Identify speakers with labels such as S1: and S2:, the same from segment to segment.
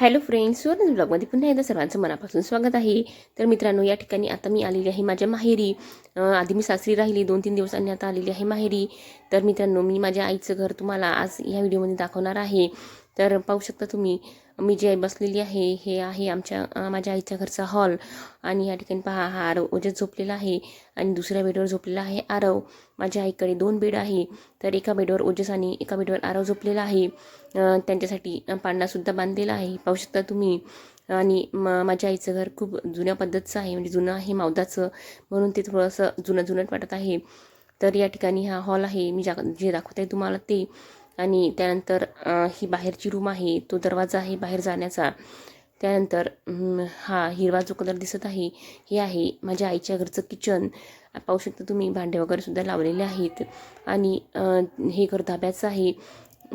S1: Hello friends सुवर्ण ब्लॉगमध्ये पुन्हा एकदा सर्वांचं मनापासून स्वागत आहे. तर मित्रांनो या ठिकाणी आता मी आलेली आहे माझ्या माहेरी. आधी मी सासरी राहिली दोन तीन दिवसांनी आता आलेली आहे माहेरी. तर मित्रांनो मी माझ्या आईचं घर तुम्हाला आज या व्हिडिओमध्ये दाखवणार आहे. तर पाहू शकता तुम्ही मी जे बसलेली आहे हे आहे आमच्या माझ्या आईच्या घरचा हॉल आणि या ठिकाणी पहा हा आरव ओजत झोपलेला आहे. आणि दुसऱ्या बेडवर झोपलेला आहे आरव. माझ्या आईकडे दोन बेड आहे. तर एका बेडवर ओजस आणि एका बेडवर आरव झोपलेला आहे. त्यांच्यासाठी पांडासुद्धा बांधलेला आहे. पाहू शकता तुम्ही. आणि म माझ्या आईचं घर खूप जुन्या पद्धतीचं आहे. म्हणजे जुनं आहे मावदाचं. म्हणून ते थोडंसं जुनं जुनट वाटत आहे. तर या ठिकाणी हा हॉल आहे. मी जा जे दाखवत आहे तुम्हाला ते. आणि त्यानंतर ही बाहेरची रूम आहे तो दरवाजा आहे बाहेर जाण्याचा. त्यानंतर हा हिरवा जो कलर दिसत आहे हे आहे माझ्या आईच्या घरचं किचन पाहू शकता तुम्ही भांडे वगैरे सुद्धा लावलेले आहेत. आणि हे घर धाब्याचं आहे.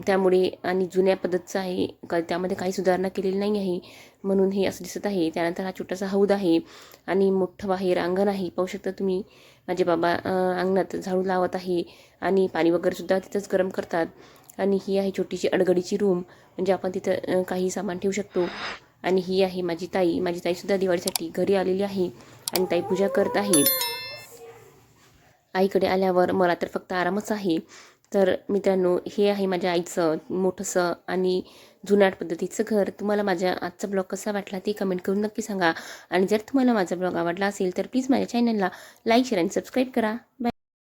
S1: त्यामुळे आणि जुन्या पद्धतीचं आहे. का त्यामध्ये काही सुधारणा केलेली नाही आहे. म्हणून हे असं दिसत आहे. त्यानंतर हा छोटासा हौद आहे. आणि मोठं बाहेर अंगण आहे. पाहू शकता तुम्ही माझे बाबा अंगणात झाडू लावत आहे. आणि पाणी वगैरेसुद्धा तिथंच गरम करतात. आणि ही आहे छोटीशी अडगडीची रूम म्हणजे आपण तिथं काही सामान ठेवू शकतो. आणि ही आहे माझी ताई. माझी ताईसुद्धा दिवाळीसाठी घरी आलेली आहे आणि ताई पूजा करत आहे. आईकडे आल्यावर मला तर फक्त आरामच आहे. तर मित्रांनो हे आहे माझ्या आईचं मोठंसं आणि जुनाट पद्धतीचं घर. तुम्हाला माझ्या आजचा ब्लॉग कसा वाटला ते कमेंट करून नक्की सांगा. आणि जर तुम्हाला माझा ब्लॉग आवडला असेल तर प्लीज माझ्या चॅनलला लाईक शेअर आणि सबस्क्राईब करा. बाय